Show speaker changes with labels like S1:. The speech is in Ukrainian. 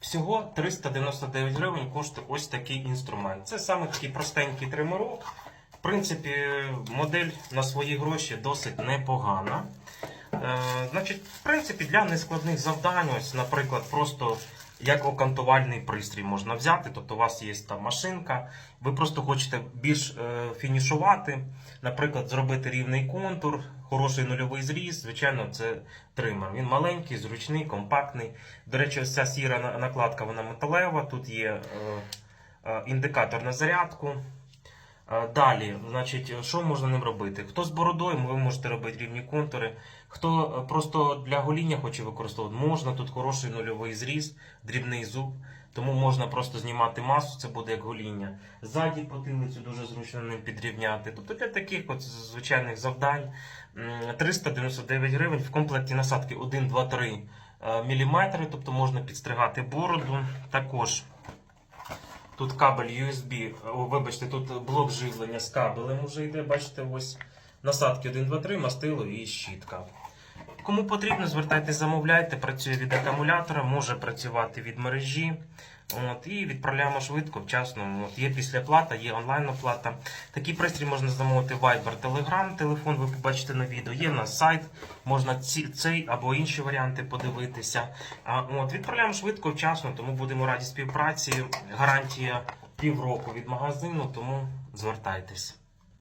S1: Всього 399 гривень коштує ось такий інструмент. Це саме такий простенький тримерок. В принципі, модель на свої гроші досить непогана. Е, значить, в принципі, для нескладних завдань, ось, наприклад, просто як окантувальний пристрій можна взяти. Тобто у вас є там машинка, ви просто хочете більш е, фінішувати, наприклад, зробити рівний контур, хороший нульовий зріз. Звичайно, це тример. Він маленький, зручний, компактний. До речі, ось ця сіра накладка вона металева. Тут є е, е, індикатор на зарядку. Е, Далі, значить, що можна ним робити? Хто з бородою, ви можете робити рівні контури. Хто е, просто для гоління хоче використовувати, можна. Тут хороший нульовий зріз, дрібний зуб. Тому можна просто знімати масу, це буде як гоління. Ззаді потилицю дуже зручно ним підрівняти. Тобто для таких от звичайних завдань м, 399 гривень. В комплекті насадки 1, 2, 3 мм, тобто можна підстригати бороду. Також Тут кабель USB, о, вибачте, тут блок живлення з кабелем вже йде. Бачите, ось насадки 1, 2, 3, мастило і щітка. Кому потрібно, звертайтесь, замовляйте. Працює від акумулятора, може працювати від мережі. От, і відправляємо швидко, вчасно. От, є післяплата, є онлайн-оплата. Такий пристрій можна замовити Viber, Telegram, телефон ви побачите на відео. Є на сайт, можна ці, цей або інші варіанти подивитися. А, от, відправляємо швидко, вчасно, тому будемо раді співпраці. Гарантія півроку від магазину, тому звертайтесь.